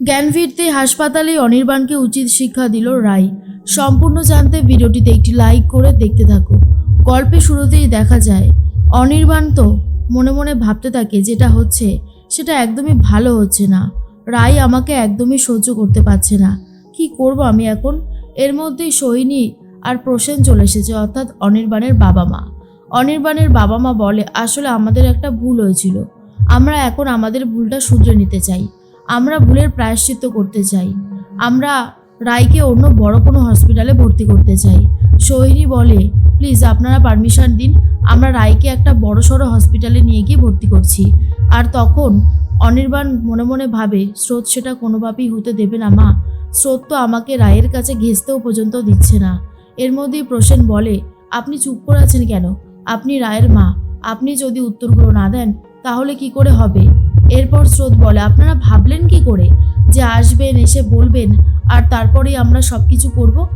জ্ঞান ফিরতে হাসপাতালে অনির্বাণকে উচিত শিক্ষা দিল রায় সম্পূর্ণ জানতে ভিডিওটিতে একটি লাইক করে দেখতে থাকো। গল্পে শুরুতেই দেখা যায়, অনির্বাণ তো মনে মনে ভাবতে থাকে যেটা হচ্ছে, সেটা একদমই ভালো হচ্ছে না। রায় আমাকে একদমই সহ্য করতে পারছে না। কি করব আমি এখন? এর মধ্যেই সোহিনী আর প্রসেন চলে এসেছে, অর্থাৎ অনির্বাণের বাবা মা। অনির্বাণের বাবা মা বলে, আসলে আমাদের একটা ভুল হয়েছিল। আমরা এখন আমাদের ভুলটা শুধরে নিতে চাই। আমরা ভুলের প্রায়শ্চিত্ত করতে চাই। আমরা রায়কে অন্য বড় কোনো হসপিটালে ভর্তি করতে চাই। সোহিনী বলে, প্লিজ আপনারা পারমিশন দিন, আমরা রায়কে একটা বড় সড়ো হসপিটালে নিয়ে গিয়ে ভর্তি করছি। আর তখন অনির্বাণ মনে মনে ভাবে, স্রোত সেটা কোনোভাবেই হতে দেবে না, মা। স্রোত তো আমাকে রায়ের কাছে ঘেঁচতেও পর্যন্ত দিচ্ছে না। এর মধ্যেই প্রসেন বলে, আপনি চুপ করে আছেন কেন? আপনি রায়ের মা। আপনি যদি উত্তরগুলো না দেন, তাহলে কি করে হবে? এরপর স্রোত বলে, আপনারা ভাবলেন কি করে যে আসবেন, এসে বলবেন আর তারপরেই আমরা সব কিছু করব?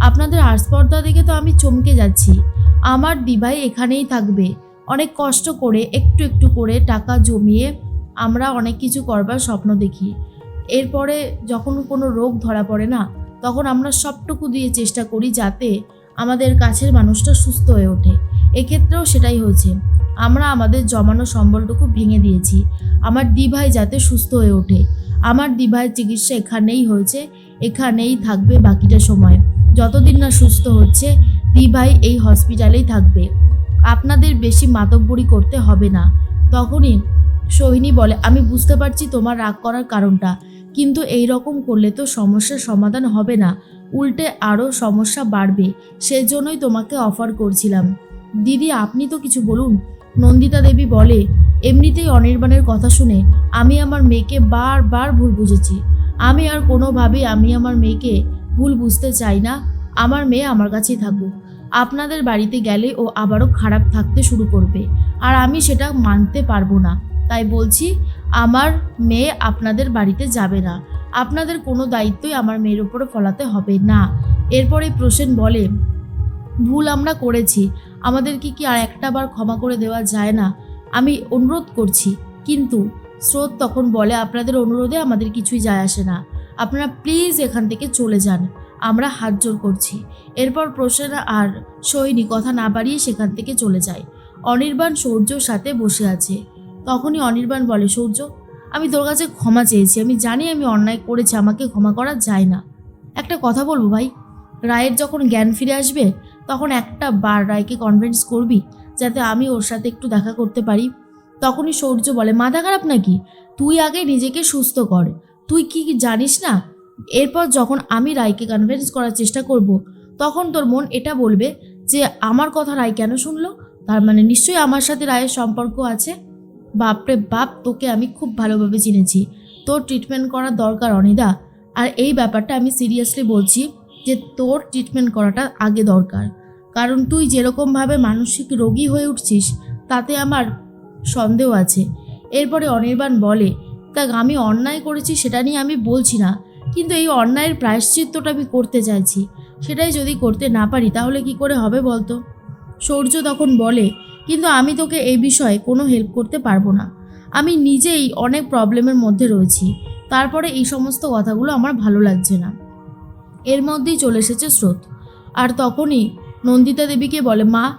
আপনাদের আস্পর্ধা দেখে তো আমি চমকে যাচ্ছি। আমার দিভাই এখানেই থাকবে। অনেক কষ্ট করে, একটু একটু করে টাকা জমিয়ে আমরা অনেক কিছু করবার স্বপ্ন দেখি। এরপরে যখন কোনো রোগ ধরা পড়ে না, তখন আমরা সবটুকু দিয়ে চেষ্টা করি যাতে আমাদের কাছের মানুষটা সুস্থ হয়ে ওঠে। এক্ষেত্রেও সেটাই হয়েছে। আমরা আমাদের জমানো সম্বলটুকু ভেঙে দিয়েছি। আমার দিভাই যাতে সুস্থ হয়ে ওঠে। আমার দিভাইয়ের চিকিৎসা এখানেই হয়েছে, এখানেই থাকবে বাকিটা সময়। যতদিন না সুস্থ হচ্ছে, দিভাই এই হসপিটালেই থাকবে। আপনাদের বেশি মাতব্বরি করতে হবে না। তখনই সোহিনী বলে, আমি বুঝতে পারছি তোমার রাগ করার কারণটা, কিন্তু এই রকম করলে তো সমস্যার সমাধান হবে না। উল্টে আরও সমস্যা বাড়বে। সেজন্যই তোমাকে অফার করছিলাম। দিদি, আপনি তো কিছু বলুন নন্দিতা দেবী বলে, এমনিতেই অনির্বাণের কথা শুনে আমি আমার মেয়েকে বারবার ভুল বুঝেছি। আমি আর কোনোভাবেই আমি আমার মেয়েকে ভুল বুঝতে চাই না। আমার মেয়ে আমার কাছেই থাকুক। আপনাদের বাড়িতে গেলে ও আবারও খারাপ থাকতে শুরু করবে। আর আমি সেটা মানতে পারব না। তাই বলছি, আমার মেয়ে আপনাদের বাড়িতে যাবে না। আপনাদের কোনো দায়িত্বই আমার মেয়ের উপরে ফলাতে হবে না। এরপরে প্রসেন বলে ভুল আমরা করেছি, আমাদেরকে কি আর একটা বার ক্ষমা করে দেওয়া যায় না? আমি অনুরোধ করছি, কিন্তু স্রোত তখন বলে, আপনাদের অনুরোধে আমাদের কিছুই যায় আসে না। আপনারা প্লিজ এখান থেকে চলে যান, আমরা হাত জোর করছি। এরপর প্রসেন আর সৈনী কথা না বাড়িয়ে সেখান থেকে চলে যায়। অনির্বাণ সূর্যর সাথে বসে আছে। তখনই অনির্বাণ বলে, সূর্য, আমি তোর কাছে ক্ষমা চেয়েছি, আমি জানি আমি অন্যায় করেছি, আমাকে ক্ষমা করা যায় না। একটা কথা বলব ভাই, রায়ের যখন জ্ঞান ফিরে আসবে তখন একটা বার রায়কে কনভিন্স করবি যাতে আমি ওর সাথে একটু দেখা করতে পারি? তখনই সৌর্য বলে, মাথা খারাপ নাকি? তুই আগে নিজেকে সুস্থ কর। তুই কি জানিস না? এরপর যখন আমি রায়কে কনভিন্স করার চেষ্টা করব, তখন তোর মন এটা বলবে যে, আমার কথা রায় কেন শুনলো? তার মানে নিশ্চয়ই আমার সাথে রায়ের সম্পর্ক আছে? বাপরে বাপ, তোকে আমি খুব ভালোভাবে চিনেছি। তোর ট্রিটমেন্ট করা দরকার অনিদা। আর এই ব্যাপারটা আমি সিরিয়াসলি বলছি যে তোর ট্রিটমেন্ট করাটা আগে দরকার। কারণ তুই যেরকমভাবে মানসিক রোগী হয়ে উঠছিস, তাতে আমার সন্দেহ আছে। এরপরে অনির্বাণ বলে তা আমি অন্যায় করেছি সেটা নিয়ে আমি বলছি না, কিন্তু এই অন্যায়ের প্রায়শ্চিত্তটা আমি করতে চাইছি। সেটাই যদি করতে না পারি, তাহলে কি করে হবে বলতো? সূর্য তখন বলে, কিন্তু আমি তোকে এই বিষয়ে কোনো হেল্প করতে পারব না। আমি নিজেই অনেক প্রবলেমের মধ্যে রয়েছি। তারপরে এই সমস্ত কথাগুলো আমার ভালো লাগছে না। এর মধ্যেই চলে এসেছে স্রোত। আর তখনই নন্দিতা দেবীকে বলে, মা,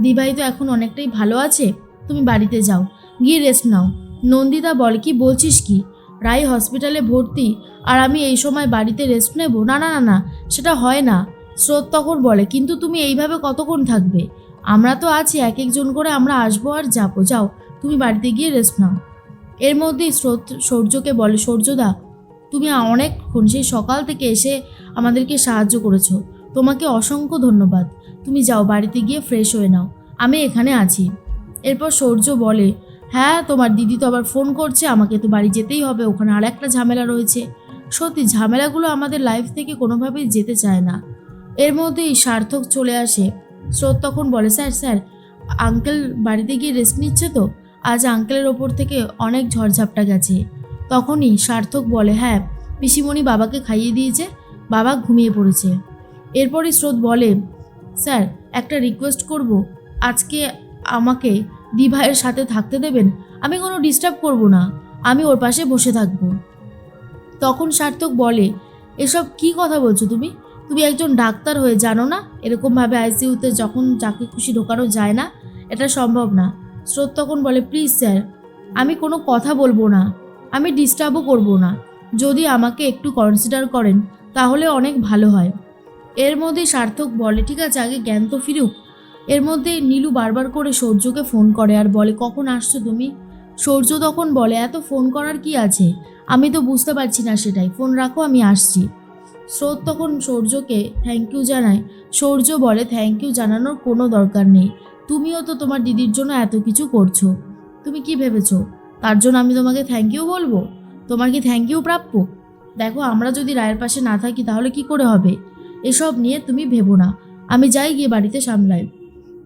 দিভাই তো এখন অনেকটাই ভালো আছে, তুমি বাড়িতে যাও, গিয়ে রেস্ট নাও। নন্দিতা বলে, কি বলছিস কি? রায় হসপিটালে ভর্তি, আর আমি এই সময় বাড়িতে রেস্ট নেব? না না না না, সেটা হয় না। স্রোত তখন বলে, কিন্তু তুমি এইভাবে কতক্ষণ থাকবে? আমরা তো আছি, এক একজন করে আমরা আসব আর যাব। যাও, তুমি বাড়িতে গিয়ে রেস্ট নাও। এর মধ্যেই স্রোত সূর্যকে বলে, সূর্যদা তুমি অনেকক্ষণ সেই সকাল থেকে এসে আমাদেরকে সাহায্য করেছ। তোমাকে অসংখ্য ধন্যবাদ। তুমি যাও, বাড়িতে গিয়ে ফ্রেশ হয়ে নাও। আমি এখানে আছি। এরপর সৌর্য বলে হ্যাঁ তোমার দিদি তো আবার ফোন করছে, আমাকে তো বাড়ি যেতেই হবে। ওখানে আর একটা ঝামেলা রয়েছে। সত্যি, ঝামেলাগুলো আমাদের লাইফ থেকে কোনোভাবেই যেতে চায় না। এর মধ্যেই সার্থক চলে আসে। স্রোত তখন বলে, স্যার স্যার আঙ্কেল বাড়িতে গিয়ে রেস্ট নিচ্ছে তো? আজ আঙ্কেলের ওপর থেকে অনেক ঝড়ঝাপটা গেছে। তখনই সার্থক বলে হ্যাঁ পিসিমণি বাবাকে খাইয়ে দিয়েছে, বাবা ঘুমিয়ে পড়েছে। এরপরই স্রোত বলে, স্যার, একটা রিকোয়েস্ট করব। আজকে আমাকে দিভাইয়ের সাথে থাকতে দেবেন? আমি কোনো ডিস্টার্ব করব না। আমি ওর পাশে বসে থাকব। তখন সার্থক বলে, এসব কি কথা বলছো তুমি? তুমি একজন ডাক্তার হয়ে জানো না? এরকমভাবে আইসিইউতে যখন যাকে খুশি ঢোকানো যায় না, এটা সম্ভব না। স্রোত তখন বলে, প্লিজ স্যার, আমি কোনো কথা বলব না। আমি ডিস্টার্বও করব না। যদি আমাকে একটু কনসিডার করেন, তাহলে অনেক ভালো হয়। এর মধ্যে সার্থক বলে, ঠিক আছে, আগে জ্ঞান তো ফিরুক। এর মধ্যে নীলু বারবার করে সূর্যকে ফোন করে আর বলে, কখন আসছো তুমি? সূর্য তখন বলে, এত ফোন করার কি আছে? আমি তো বুঝতে পারছি না সেটাই। ফোন রাখো, আমি আসছি। স্রোত তখন সূর্যকে থ্যাংক ইউ জানায়। সূর্য বলে থ্যাংক ইউ জানানোর কোনো দরকার নেই। তুমিও তো তোমার দিদির জন্য এত কিছু করছ। তুমি কি ভেবেছো? তার জন্য আমি তোমাকে থ্যাংক ইউ বলব। তোমার কি থ্যাংক ইউ প্রাপ্য? দেখো, আমরা যদি রায়ের পাশে না থাকি, তাহলে কি করে হবে? এসব নিয়ে তুমি ভেবো না। আমি যাই গিয়ে বাড়িতে সামলাই।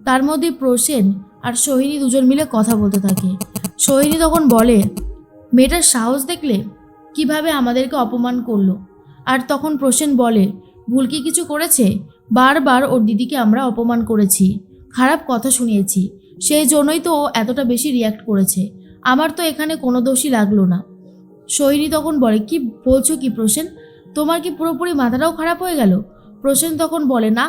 তার মধ্যে প্রসেন আর সোহিনী দুজন মিলে কথা বলতে থাকে। সোহিনী তখন বলে, মেয়েটার সাহস দেখলে কীভাবে আমাদেরকে অপমান করল? আর তখন প্রসেন বলে, ভুল কি কিছু করেছে? বারবার ওর দিদিকে আমরা অপমান করেছি। খারাপ কথা শুনিয়েছি। সেই জন্যই তো ও এতটা বেশি রিয়াক্ট করেছে। আমার তো এখানে কোনো দোষই লাগল না। সোহিনী তখন বলে, কি বলছো কি প্রসেন? তোমার কি পুরোপুরি মাথাটাও খারাপ হয়ে গেল? প্রসেন তখন বলে, না,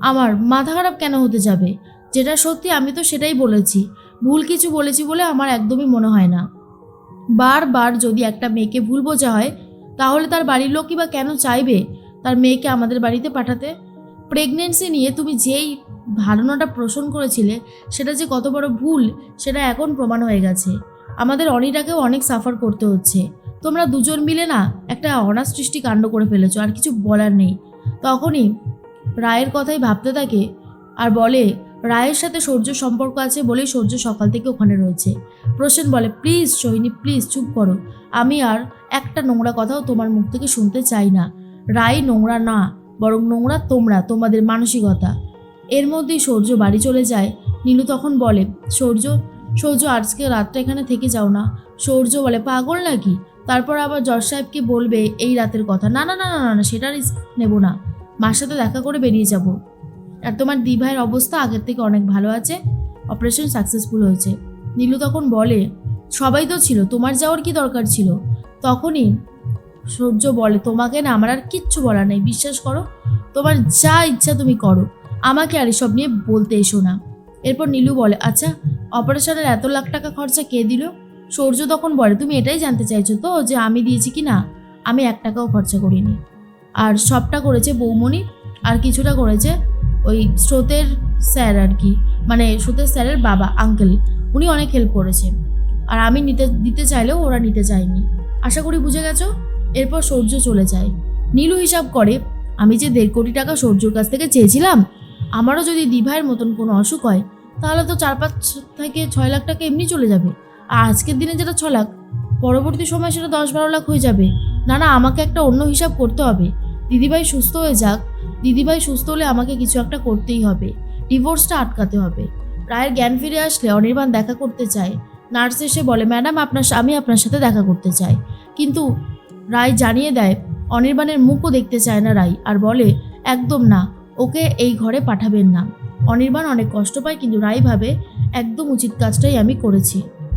আমার মাথা খারাপ কেন হতে যাবে? যেটা সত্যি আমি তো সেটাই বলেছি। ভুল কিছু বলেছি বলে আমার একদমই মনে হয় না। বারবার যদি একটা মেয়েকে ভুল বোঝা হয়, তাহলে তার বাড়ির লোকই বা কেন চাইবে? তার মেয়েকে আমাদের বাড়িতে পাঠাতে? প্রেগনেন্সি নিয়ে তুমি যেই ধারণাটা পোষণ করেছিলে, সেটা যে কত বড় ভুল, সেটা এখন প্রমাণ হয়ে গেছে। আমাদের অনিটাকেও অনেক সাফার করতে হচ্ছে। তোমরা দুজন মিলে না একটা অনার সৃষ্টি কাণ্ড করে ফেলেছো, আর কিছু বলার নেই। তখনই রায়ের কথাই ভাবতে থাকে আর বলে, রায়ের সাথে সূর্য সম্পর্ক আছে বলেই সূর্য সকাল থেকে ওখানে রয়েছে। প্রসেন বলে, প্লিজ সোহিনী প্লিজ চুপ করো। আমি আর একটা নোংরা কথাও তোমার মুখ থেকে শুনতে চাই না। রায় নোংরা না, বরং নোংরা তোমরা, তোমাদের মানসিকতা। এর মধ্যেই সূর্য বাড়ি চলে যায়। নীলু তখন বলে, সূর্য সূর্য আজকে রাতটা এখানে থেকে যাও না। সৌর্য বলে, পাগল নাকি? তারপর আবার জজ সাহেবকে বলবে এই রাতের কথা। না না না না না সেটা রিস্ক নেব না। মার সাথে দেখা করে বেরিয়ে যাব। আর তোমার দি ভাইয়ের অবস্থা আগের থেকে অনেক ভালো আছে। অপারেশন সাকসেসফুল হয়েছে। নীলু তখন বলে, সবাই তো ছিল, তোমার যাওয়ার কি দরকার ছিল? তখনই সূর্য বলে, তোমাকে না, আমার আর কিচ্ছু বলার নেই। বিশ্বাস করো, তোমার যা ইচ্ছা তুমি করো। আমাকে আর এসব নিয়ে বলতে এসো না। এরপর নীলু বলে আচ্ছা অপারেশনের এত লাখ টাকা খরচা কে দিল? সূর্য তখন বলে, তুমি এটাই জানতে চাইছো তো যে আমি দিয়েছি কি না? আমি এক টাকাও খরচা করিনি। আর সবটা করেছে বৌমণি, আর কিছুটা করেছে ওই স্রোতের স্যার আর কি মানে স্রোতের স্যারের বাবা, আঙ্কেল। উনি অনেক হেল্প করেছে। আর আমি নিতে, দিতে চাইলেও ওরা নিতে চায়নি। আশা করি বুঝে গেছো? এরপর সূর্য চলে যায়। নীলু হিসাব করে, আমি যে দেড় কোটি টাকা সূর্যর কাছ থেকে চেয়েছিলাম, আমারও যদি দিভাইয়ের মতন কোনো অসুখ হয় তাহলে তো চার পাঁচ থেকে ছয় লাখ টাকা এমনি চলে যাবে। আর আজকের দিনে যেটা ছ লাখ, পরবর্তী সময় সেটা দশ বারো লাখ হয়ে যাবে। না না, আমাকে একটা অন্য হিসাব করতে হবে। দিদিভাই সুস্থ হয়ে যাক। দিদিভাই সুস্থ হলে আমাকে কিছু একটা করতেই হবে। ডিভোর্সটা আটকাতে হবে। রায়ের জ্ঞান ফিরে আসলে অনির্বাণ দেখা করতে চায়। নার্স এসে বলে, ম্যাডাম, আপনার আমি আপনার সাথে দেখা করতে চাই। কিন্তু রায় জানিয়ে দেয়, অনির্বাণের মুখও দেখতে চায় না রায়। আর বলে, একদম না, ওকে এই ঘরে পাঠাবেন না। অনির্বাণ অনেক কষ্ট পায় কিন্তু রায় ভাবে একদম উচিত কাজটাই আমি করেছি।